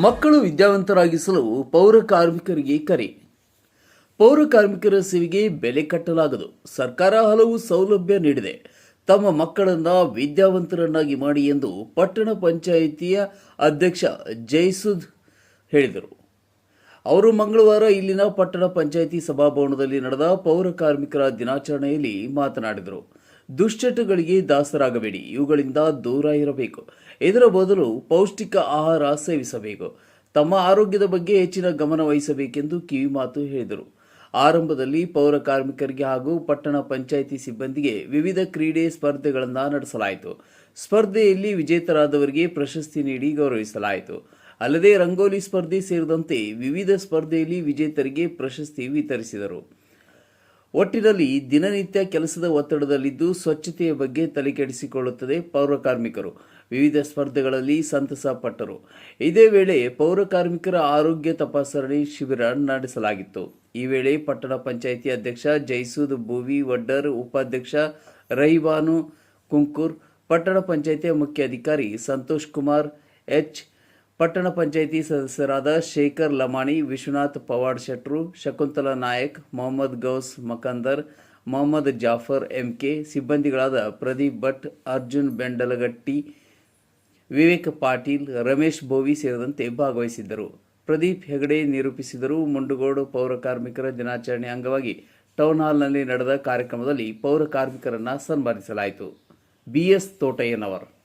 ಮಕ್ಕಳು ವಿದ್ಯಾವಂತರಾಗಿಸಲು ಪೌರ ಕಾರ್ಮಿಕರಿಗೆ ಕರೆ. ಪೌರ ಕಾರ್ಮಿಕರ ಸೇವೆಗೆ ಬೆಲೆ ಕಟ್ಟಲಾಗದು. ಸರ್ಕಾರ ಹಲವು ಸೌಲಭ್ಯ ನೀಡಿದೆ. ತಮ್ಮ ಮಕ್ಕಳನ್ನು ವಿದ್ಯಾವಂತರನ್ನಾಗಿ ಮಾಡಿ ಎಂದು ಪಟ್ಟಣ ಪಂಚಾಯಿತಿಯ ಅಧ್ಯಕ್ಷ ಜೈಸುದ್ ಹೇಳಿದರು. ಅವರು ಮಂಗಳವಾರ ಇಲ್ಲಿನ ಪಟ್ಟಣ ಪಂಚಾಯಿತಿ ಸಭಾಭವನದಲ್ಲಿ ನಡೆದ ಪೌರ ಕಾರ್ಮಿಕರ ದಿನಾಚರಣೆಯಲ್ಲಿ ಮಾತನಾಡಿದರು. ದುಶ್ಚಟಗಳಿಗೆ ದಾಸರಾಗಬೇಡಿ. ಇವುಗಳಿಂದ ದೂರ ಇರಬೇಕು. ಇದರ ಬದಲು ಪೌಷ್ಟಿಕ ಆಹಾರ ಸೇವಿಸಬೇಕು. ತಮ್ಮ ಆರೋಗ್ಯದ ಬಗ್ಗೆ ಹೆಚ್ಚಿನ ಗಮನ ವಹಿಸಬೇಕೆಂದು ಕಿವಿಮಾತು ಹೇಳಿದರು. ಆರಂಭದಲ್ಲಿ ಪೌರ ಕಾರ್ಮಿಕರಿಗೆ ಹಾಗೂ ಪಟ್ಟಣ ಪಂಚಾಯಿತಿ ಸಿಬ್ಬಂದಿಗೆ ವಿವಿಧ ಕ್ರೀಡೆ ಸ್ಪರ್ಧೆಗಳನ್ನು ನಡೆಸಲಾಯಿತು. ಸ್ಪರ್ಧೆಯಲ್ಲಿ ವಿಜೇತರಾದವರಿಗೆ ಪ್ರಶಸ್ತಿ ನೀಡಿ ಗೌರವಿಸಲಾಯಿತು. ಅಲ್ಲದೆ ರಂಗೋಲಿ ಸ್ಪರ್ಧೆ ಸೇರಿದಂತೆ ವಿವಿಧ ಸ್ಪರ್ಧೆಯಲ್ಲಿ ವಿಜೇತರಿಗೆ ಪ್ರಶಸ್ತಿ ವಿತರಿಸಿದರು. ಒಟ್ಟಿನಲ್ಲಿ ದಿನನಿತ್ಯ ಕೆಲಸದ ಒತ್ತಡದಲ್ಲಿದ್ದು ಸ್ವಚ್ಛತೆಯ ಬಗ್ಗೆ ತಲೆಕೆಡಿಸಿಕೊಳ್ಳುತ್ತದೆ ಪೌರ ಕಾರ್ಮಿಕರು. ವಿವಿಧ ಸ್ಪರ್ಧೆಗಳಲ್ಲಿ ಸಂತಸ ಪಟ್ಟರು. ಇದೇ ವೇಳೆ ಪೌರ ಕಾರ್ಮಿಕರ ಆರೋಗ್ಯ ತಪಾಸಣೆ ಶಿಬಿರ ನಡೆಸಲಾಗಿತ್ತು. ಈ ವೇಳೆ ಪಟ್ಟಣ ಪಂಚಾಯಿತಿ ಅಧ್ಯಕ್ಷ ಜೈಸೂದ್ ಭೂವಿ, ವಡ್ಡರ್, ಉಪಾಧ್ಯಕ್ಷ ರೈವಾನು ಕುಂಕೂರ್, ಪಟ್ಟಣ ಪಂಚಾಯಿತಿಯ ಮುಖ್ಯ ಅಧಿಕಾರಿ ಸಂತೋಷ್ ಕುಮಾರ್, ಎಚ್. ಪಟ್ಟಣ ಪಂಚಾಯಿತಿ ಸದಸ್ಯರಾದ ಶೇಖರ್ ಲಮಾಣಿ, ವಿಶ್ವನಾಥ್ ಪವಾಡ್ ಶೆಟ್ರು, ಶಕುಂತಲಾ ನಾಯಕ್, ಮೊಹಮ್ಮದ್ ಗೌಸ್ ಮಕಂದರ್, ಮೊಹಮ್ಮದ್ ಜಾಫರ್ ಎಂಕೆ, ಸಿಬ್ಬಂದಿಗಳಾದ ಪ್ರದೀಪ್ ಭಟ್, ಅರ್ಜುನ್ ಬೆಂಡಲಗಟ್ಟಿ, ವಿವೇಕ್ ಪಾಟೀಲ್, ರಮೇಶ್ ಬೋವಿ ಸೇರಿದಂತೆ ಭಾಗವಹಿಸಿದ್ದರು. ಪ್ರದೀಪ್ ಹೆಗಡೆ ನಿರೂಪಿಸಿದರು. ಮುಂಡುಗೋಡು ಪೌರ ಕಾರ್ಮಿಕರ ದಿನಾಚರಣೆ ಅಂಗವಾಗಿ ಟೌನ್ ಹಾಲ್ನಲ್ಲಿ ನಡೆದ ಕಾರ್ಯಕ್ರಮದಲ್ಲಿ ಪೌರ ಕಾರ್ಮಿಕರನ್ನು ಸನ್ಮಾನಿಸಲಾಯಿತು. ಬಿಎಸ್ ತೋಟಯ್ಯನವರ್.